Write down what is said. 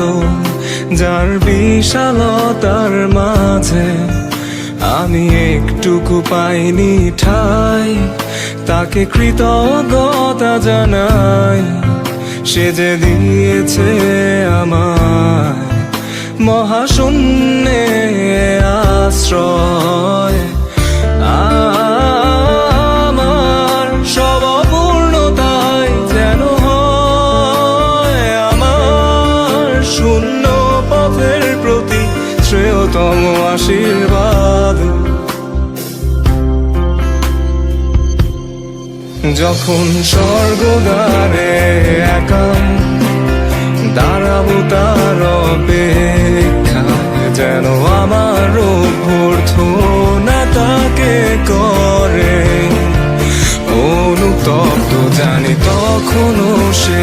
আলো যার বিশালতার মাঝে আমি একটুকু পাইনি ঠাই, তাকে কৃতজ্ঞতা জানাই, সে যে দিয়েছে আমার মহাশূন্য আশ্রয় শূন্য পথের প্রতি শ্রেয়তম আশীর্বাদ। যখন স্বর্গদ্বারে একা দাঁড়াবো তার অপেক্ষায় যেন আমার অভ্যর্থনা তাকে করে। অনুতপ্ত জানি তখনও সে